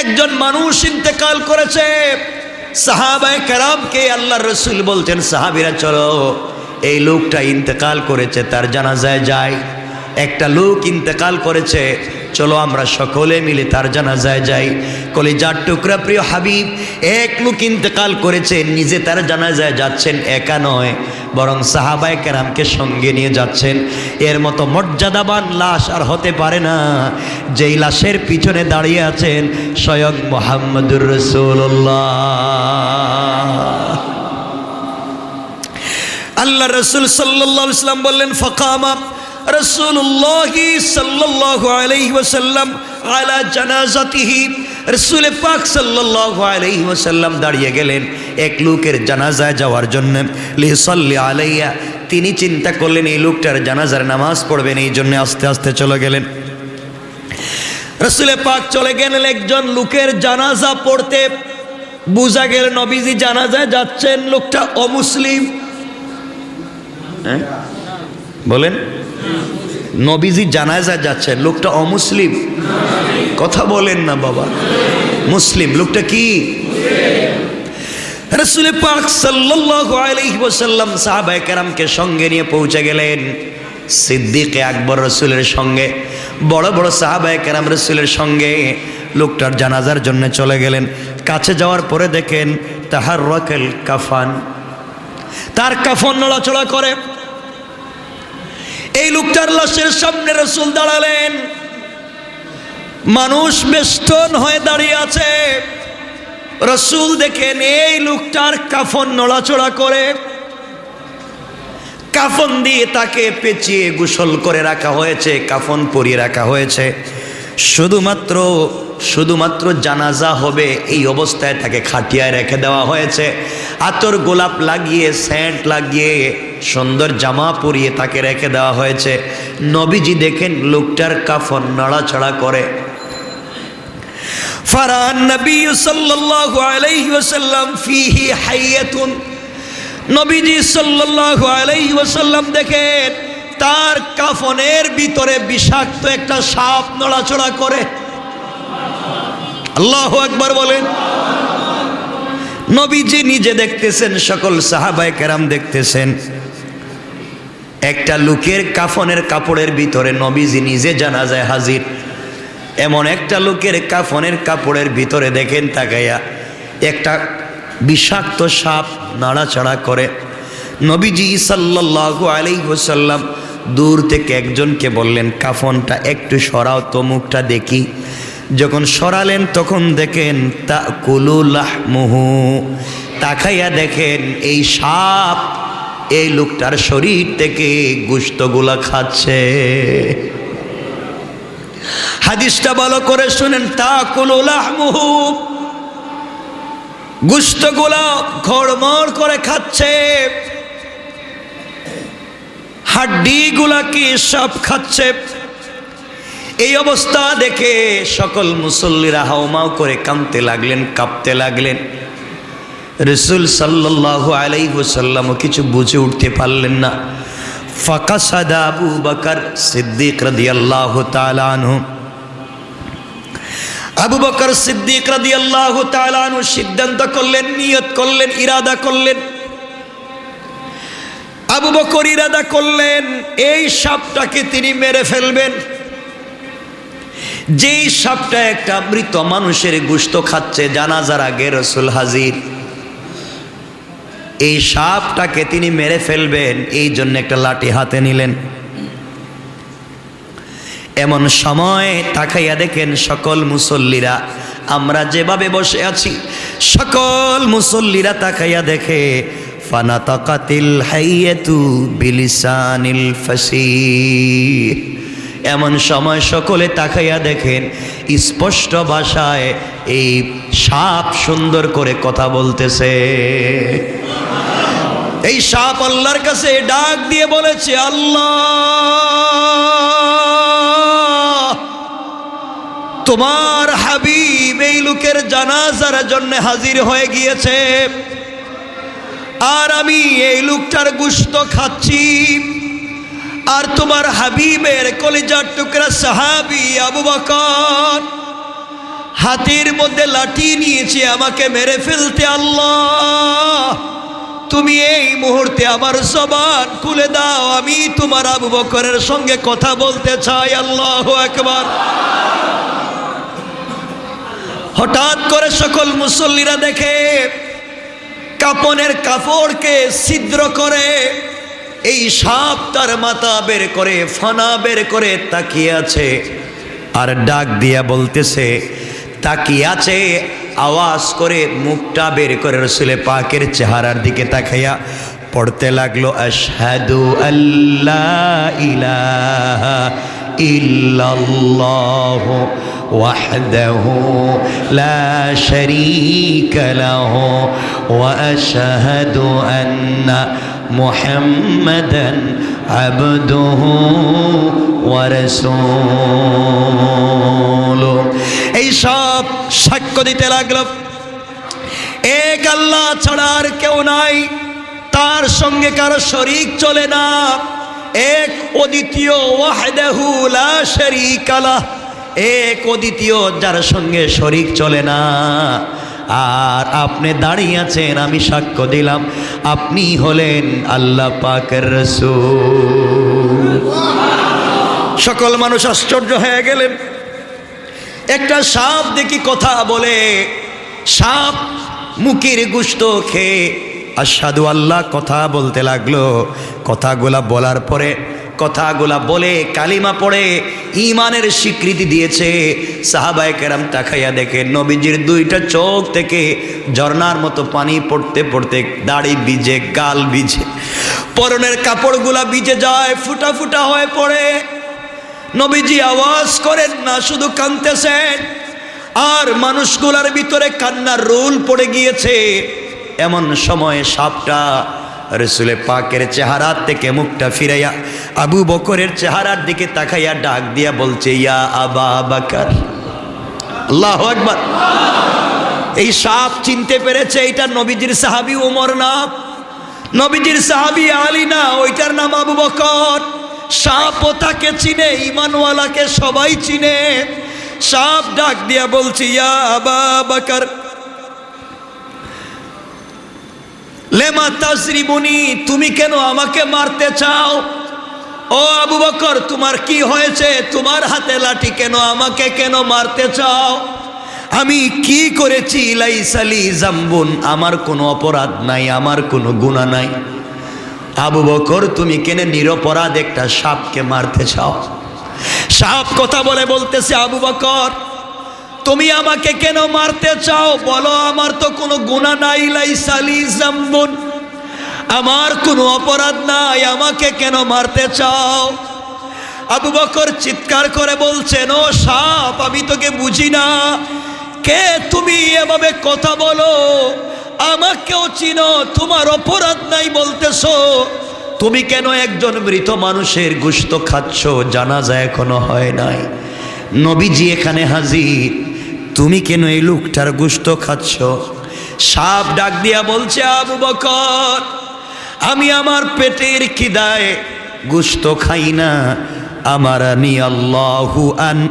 একজন মানুষ ইন্তেকাল করেছে। সাহাবায় কারামকে আল্লাহ রসুল বলছেন, সাহাবিরা, চলো, এই লোকটা ইন্তেকাল করেছে, তার জানাজায় যায়। একটা লোক ইন্তেকাল করেছে চলো আমরা সকলে মিলে তার জানাজায় যাই। কলিজার টুকরা প্রিয় হাবিব, এক লোক ইন্তেকাল করেছে নিজে তার জানাজায় যাচ্ছেন, একা নয়, বরং সাহাবায় কেরামকে সঙ্গে নিয়ে যাচ্ছেন। এর মতো মর্যাদাবান লাশ আর হতে পারে না, যেই লাশের পিছনে দাঁড়িয়ে আছেন স্বয়ং মোহাম্মদুর রসুল্লাহ আল্লাহ রসুল সাল্লাহ ইসলাম বললেন, ফকামা রসুল্লাহ সাল্লাহ আলাইহি ওয়াসাল্লাম আলা জানাজাতিহি। রসুল পাক সাল্লাহ আলাইহি ওয়াসাল্লাম দাঁড়িয়ে গেলেন এক লোকের জানাজায় যাওয়ার জন্য। লিহসাল্লি আলাইয়া, তিনি চিন্তা করলেন, এই লোকটার জানাজার নামাজ পড়বেন, এই জন্য আস্তে আস্তে চলে গেলেন। রসুলে পাক চলে গেলেন, একজন লোকের জানাজা পড়তে। বুঝা গেল, নবীজি জানাজায় যাচ্ছেন, লোকটা অমুসলিম। হ্যাঁ? বলেন। নবীজি জানাজা যাচ্ছেন, লোকটা অমুসলিম। কথা বলেন না বাবা, মুসলিম। লোকটা কি? রসুল পাক সাল্লাল্লাহু আলাইহি ওয়াসাল্লাম সাহাবায়ে কেরামকে সঙ্গে নিয়ে পৌঁছে গেলেন সিদ্দিকে আকবর রসুলের সঙ্গে। বড় বড় সাহাবায়ে কেরাম রসুলের সঙ্গে লোকটার জানাজার জন্য চলে গেলেন। কাছে যাওয়ার পরে দেখেন তাহার রকেল কাফান। তার কাফন নড়াচড়া করে। এই লোকটার লাশের সামনে রসুল দাঁড়ালেন। মানুষ বেষ্টন হয়ে দাঁড়িয়ে আছে। রসুল দেখেন এই লোকটার কাফন নড়াচড়া করে। কাফন দিয়ে তাকে পেঁচিয়ে গোসল করে রাখা হয়েছে, কাফন পরিয়ে রাখা হয়েছে। শুধুমাত্র শুধুমাত্র জানাজা হবে, এই অবস্থায় তাকে খাটিয়ায় রেখে দেওয়া হয়েছে। আতর গোলাপ লাগিয়ে, স্যান্ট লাগিয়ে, সুন্দর জামা পরিয়ে তাকে রেখে দেওয়া হয়েছে। নবীজি দেখেন লোকটার কাফন নাড়াচড়া করে। ফারান নবী দেখেন, তার কাফনের ভিতরে বিষাক্ত একটা সাপ নড়াচড়া করে। আল্লাহ একবার বলেন। নবীজি নিজে দেখতেছেন, সকল সাহাবায়ে কেরাম দেখতেছেন। একটা লোকের কাফনের কাপড়ের ভিতরে নবীজি নিজে জানা যায় হাজির। এমন একটা লোকের কাফনের কাপড়ের ভিতরে দেখেন তাকাইয়া, একটা বিষাক্ত সাপ নাড়াচাড়া করে। নবীজি সাল্লাল্লাহু আলাইহি ওয়াসাল্লাম দূর থেকে একজনকে বললেন, কাফনটা একটু সরাও তো, মুখটা দেখি। যখন সরালেন, তখন দেখেন তা কুলুলাহ মুহু তাকাইয়া দেখেন, এই সাপ এই লোকটার শরীর থেকে গুস্তগুলা খাচ্ছে। হাদিসটা ভালো করে শুনেন তা কুলুলাহ মুহু গুস্তগুলা ঘড়মড় করে খাচ্ছে। হাড্ডিগুলা কি সব খাচ্ছে? এই অবস্থা দেখে সকল মুসল্লিরা হাওমাও করে কাঁদতে লাগলেন, কাঁপতে লাগলেন। রসুল সাল্লাল্লাহু আলাইহি কিছু বুঝে উঠতে পারলেন না। ফাঁকা সাদা আবু বাকার সিদ্দিক রাদিয়াল্লাহু তাআলা আনহু। আবু বকর সিদ্দিক রাদিয়াল্লাহু তাআলা আনহু সিদ্ধান্ত করলেন, নিয়ত করলেন, ইরাদা করলেন। আবু বকর ইরাদা করলেন, এই সাপটাকে তিনি মেরে ফেলবেন। যেই সাপটা একটা মৃত মানুষের গুস্ত খাচ্ছে, জানাজার আগে রসুল হাজির। এই সাপটাকে তিনি মেরে ফেলবেন, এই জন্য একটা লাঠি হাতে নিলেন। এমন সময় তাকাইয়া দেখেন সকল মুসল্লিরা, আমরা যেভাবে বসে আছি, সকল মুসল্লিরা তাকাইয়া দেখে, ফানাতাকাতিল হাইয়াতু বিলিসানিল ফাসি এমন সময় সকলে তাকাইয়া দেখেন, স্পষ্ট ভাষায় এই সাপ সুন্দর করে কথা বলতেছে। এই সাপ আল্লাহর কাছে ডাক দিয়ে বলেছে, আল্লাহ, তোমার হাবিব এই লোকের জানাজার জন্য হাজির হয়ে গিয়েছে। আর আমি এই লোকটার গুস্ত খাচ্ছি। আর তোমার হাবিবের কলিজার টুকরা সাহাবি আবু বকর হাতের মধ্যে লাঠি নিয়েছে আমাকে মেরে ফেলতে আল্লাহ। তুমি এই মুহূর্তে আমার জবান খুলে দাও, আমি তোমার আবু বকরের সঙ্গে কথা বলতে চাই, আল্লাহ একবার হঠাৎ করে সকল মুসল্লিরা দেখে কাপনের কাপড়কে ছিদ্র করে এই সাপ তার মাথা বের করে ফানা বের করে তাকিয়ে আছে আর ডাক দিয়া বলতেছে তাকিয়ে আছে আওয়াজ করে মুখটা বের করে রসুলে পাকের চেহারার দিকে তাকাইয়া পড়তে লাগলো আশহাদু আল্লাহ ইলাহা ইল্লাল্লাহ وحده لا شريك له واشهد ان محمدا عبده ورسوله এই সব সাক্ষ্য দিতে লাগলো এক আল্লাহ ছাড়া আর কেউ নাই তার সঙ্গে কারো শরিক চলে না এক অদ্বিতীয় ওয়াহদাহু লা শারীকা লাহ এক অদ্বিতীয় যার সঙ্গে শরিক চলে না আর আপনি দাঁড়িয়ে আছেন, আমি সাক্ষ্য দিলাম। আপনি হলেন আল্লাহ পাকের রসুল। সকল মানুষ আশ্চর্য হয়ে গেলেন। একটা সাপ দেখি কথা বলে, সাপ মুখের গুস্ত খেয়ে আসাদু আল্লাহ কথা বলতে লাগল। কথাগুলা বলার পরে কথাগুলা বলে, কালিমা পড়ে ইমানের স্বীকৃতি দিয়েছে। সাহাবায় কেরাম তাকাইয়া দেখে, নবীজির দুইটা চোখ থেকে ঝর্নার মতো পানি পড়তে পড়তে দাড়ি বিজে গাল বিজে পরনের কাপড়গুলা বিজে যায়, ফুটা ফুটা হয়ে পড়ে। নবীজি আওয়াজ করেন না, শুধু কানতেছেন আর মানুষগুলার ভিতরে কান্নার রোল পড়ে গিয়েছে। এমন সময় সাপটা রসুলে পাকের চেহারার থেকে মুখটা ফিরাইয়া আবু বকরের চেহারার দিকে তাকাইয়া ডাক দিয়া বলছে, ইয়া আবা বাকার। আল্লাহ একবার এই সাপ চিনতে পেরেছে এটা নবীজির সাহাবি ওমর না। নবীজির সাহাবি আলী না, ওইটার নাম আবু বকর। সাপও তাকে চিনে, ইমানওয়ালাকে সবাই চিনে। সাপ ডাক দিয়া বলছি, ইয়া আবা বাকার। লেমা তাসরিবুনি তুমি কেন আমাকে মারতে চাও? ও আবু বকর, তোমার কি হয়েছে? তোমার হাতে লাঠি কেন? আমাকে কেন মারতে চাও? আমি কি করেছি? লাইসালি জাম্বুন, আমার কোনো অপরাধ নাই, আমার কোনো গুণা নাই। আবু বকর, তুমি কেন নিরপরাধ একটা সাপকে মারতে চাও? সাপ কথা বলে বলতেছে, আবু বকর, তুমি আমাকে কেন মারতে চাও? বলো, আমার তো কোনো গুণা নাই, লাইসালি জাম্বুন। আমার কোনো অপরাধ নাই, আমাকে কেন মারতে চাও? আবু বকর চিৎকার করে বলছেন, ও সাপ, আমি তোকে বুঝি না। কে তুমি? এভাবে কথা বলো। আমাকেও চিনো, তোমার অপরাধ নাই বলতেছো। তুমি কেন একজন মৃত মানুষের গুস্ত খাচ্ছ? জানাজা এখনও হয় নাই। নবীজি এখানে হাজির। তুমি কেন এই লোকটার গুস্ত খাচ্ছ? সাপ ডাক দিয়া বলছে, আবু বকর আমি আমার পেটের খিদায় গুস্ত খাই না। আমার আনি আল্লাহু আন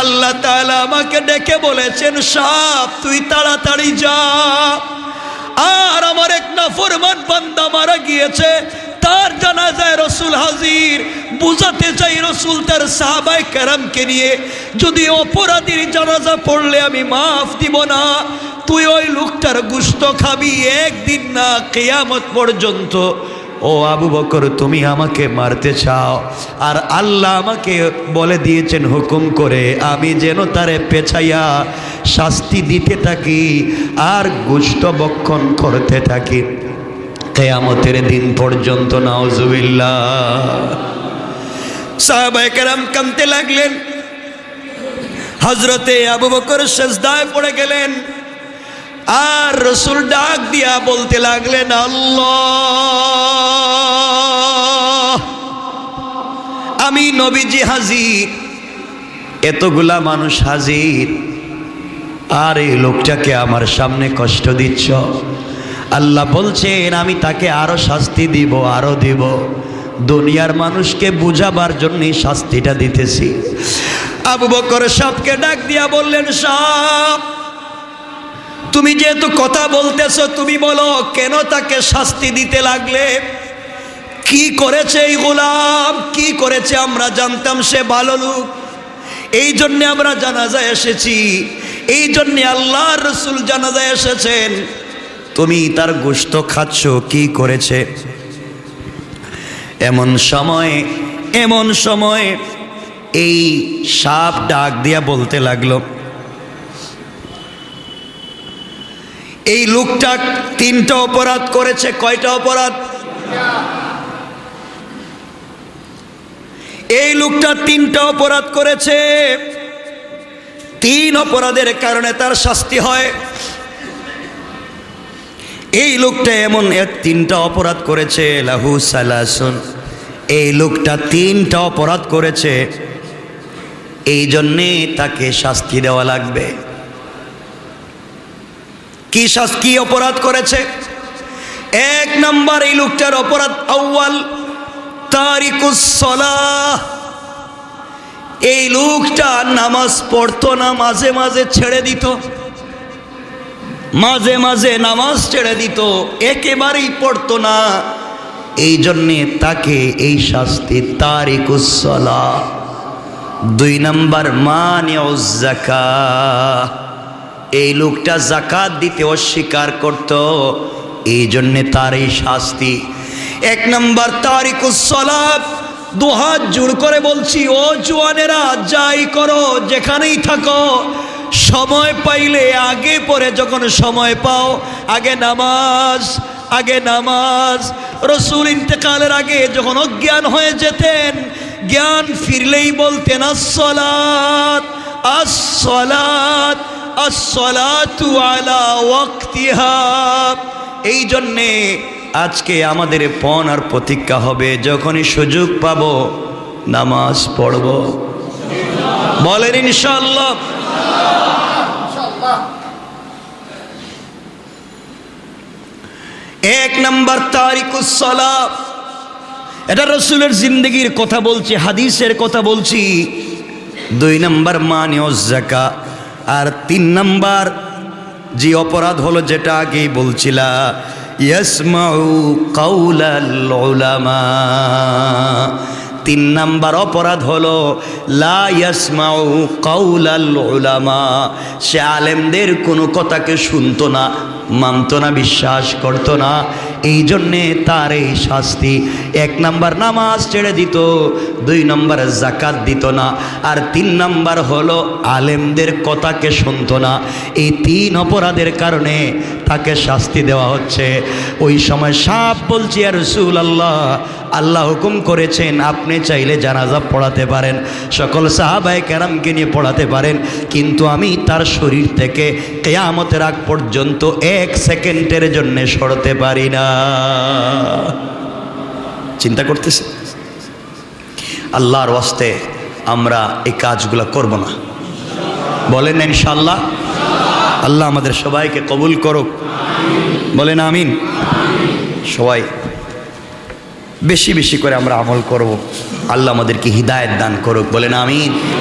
আল্লাহ আমাকে ডেকে বলেছেন, সাপ, তুই তাড়াতাড়ি যা। আর আমার এক নাফরমান বান্দা মারা গিয়েছে, তার জানাজায় রসুল হাজির। বুঝাতে চাই রসুল তার সাহাবাই কারামকে নিয়ে, যদি অপরাধীর জানাজা পড়লে আমি মাফ দিব না, তুই ওই লোকটার গুস্ত খাবি একদিন না কেয়ামত পর্যন্ত। ও আবু বকর, তুমি আমাকে মারতে চাও, আর আল্লাহ আমাকে বলে দিয়েছেন হুকুম করে, আমি যেন তারে পেছাইয়া শাস্তি দিতে থাকি আর গুস্ত বক্ষণ করতে থাকি। কেয়ামতের দিন পর্যন্ত নাওজুবিল্লা সাহাবায়ে কেরাম কানতে লাগলেন। হজরতে আবু বকর সেজদায় পড়ে গেলেন। আর রসুল ডাক দিয়া বলতে লাগলেন, আল্লাহ, আমি নবীজি হাজির। এতগুলা মানুষ হাজির। আর এই লোকটাকে আমার সামনে কষ্ট দিচ্ছ। আল্লাহ বলছেন, আমি তাকে আরও শাস্তি দিব, আরও দিব। দুনিয়ার মানুষকে বুঝাবার জন্যই শাস্তিটা দিতেছি। আবু বকর সাপকে ডাক দিয়া বললেন সাপ তুমি যেহেতু কথা বলতেছো, তুমি বলো, কেন তাকে শাস্তি দিতে লাগলে? কি করেছে এই গোলাম? কি করেছে আমরা জানতাম, সে ভালো লোক। এই জন্যে আমরা জানাজায় এসেছি। এই জন্যে আল্লাহ রসুল জানাজায় এসেছেন। তুমি তার গোস্ত খাচ্ছ, কি করেছে? এমন সময় এমন সময় এই সাপ ডাক দিয়া বলতে লাগল, এই লোকটা তিনটা অপরাধ করেছে, কয়টা অপরাধ? এই লোকটা তিনটা অপরাধ করেছে। তিন অপরাধের কারণে তার শাস্তি হয়। এই লোকটা এমন এক তিনটা অপরাধ করেছে, লাহু সালাসুন। এই লোকটা তিনটা অপরাধ করেছে। এই জন্যে তাকে শাস্তি দেওয়া লাগবে। কি শাস্তি অপরাধ করেছে? এক নম্বর এই লোকটার অপরাধ আউয়াল তারিকুসলাহ এই লোকটা নামাজ পড়তো না, মাঝে মাঝে ছেড়ে দিত। মাঝে মাঝে নামাজ ছেড়ে দিত, একেবারেই পড়তো না। এই জন্যে তাকে এই শাস্তি তারিকুসলাহ দুই নম্বর মানে জাকা এই লোকটা জাকাত দিতে অস্বীকার করত, এই জন্যে তার এই শাস্তি। এক নম্বর তারিকুসলাপ দুহাত জোড় করে বলছি, ও জোয়ানেরা, যাই করো, যেখানেই থাকো সময় পাইলে আগে পরে যখন সময় পাও, আগে নামাজ আগে নামাজ। রসুল ইন্তেকালের আগে যখন অজ্ঞান হয়ে যেতেন, জ্ঞান ফিরলেই বলতেন আসলাত আসলাত আসলাতু আলা ওয়াক্তিহা। এই জন্যে আজকে আমাদের পণ আর প্রতিজ্ঞা হবে, যখনই সুযোগ পাব, নামাজ পড়ব। বলেন ইনশাল্লাহ এক নম্বর তারিকুসলা এটা রসুলের জিন্দগির কথা বলছি, হাদিসের কথা বলছি। দুই নম্বর মানিও জাকা আর তিন নম্বর যে অপরাধ হলো যেটা আগেই বলছিলা তিন নাম্বার অপরাধ হলো, লা ইয়াসমাউ কাউলাল উলামা। সে আলেমদের কোনো কথাকে শুনতো না, মানত না, বিশ্বাস করতো না। এই জন্যে তার এই শাস্তি। এক নাম্বার নামাজ ছেড়ে দিত, দুই নম্বর জাকাত দিত না, আর তিন নাম্বার হলো আলেমদের কথাকে শুনত না। এই তিন অপরাধের কারণে তাকে শাস্তি দেওয়া হচ্ছে। ওই সময় সাপ বলছি আর রসুল আল্লাহ আল্লাহ হুকুম করেছেন, আপনি চাইলে জানাজা পড়াতে পারেন। সকল সাহাবাই ক্যারামকে নিয়ে পড়াতে পারেন, কিন্তু আমি তার শরীর থেকে কেয়ামতের আগ পর্যন্ত এক সেকেন্ডের জন্যে সরতে পারি না। চিন্তা করতেছে? আল্লাহর ওয়াস্তে আমরা এই কাজগুলো করব না। বলেন ইনশাল্লাহ আল্লাহ আমাদের সবাইকে কবুল করুক। বলেন আমিন। সবাই বেশি বেশি করে আমরা আমল করব। আল্লাহ আমাদেরকে হিদায়ত দান করুক। বলেন আমিন।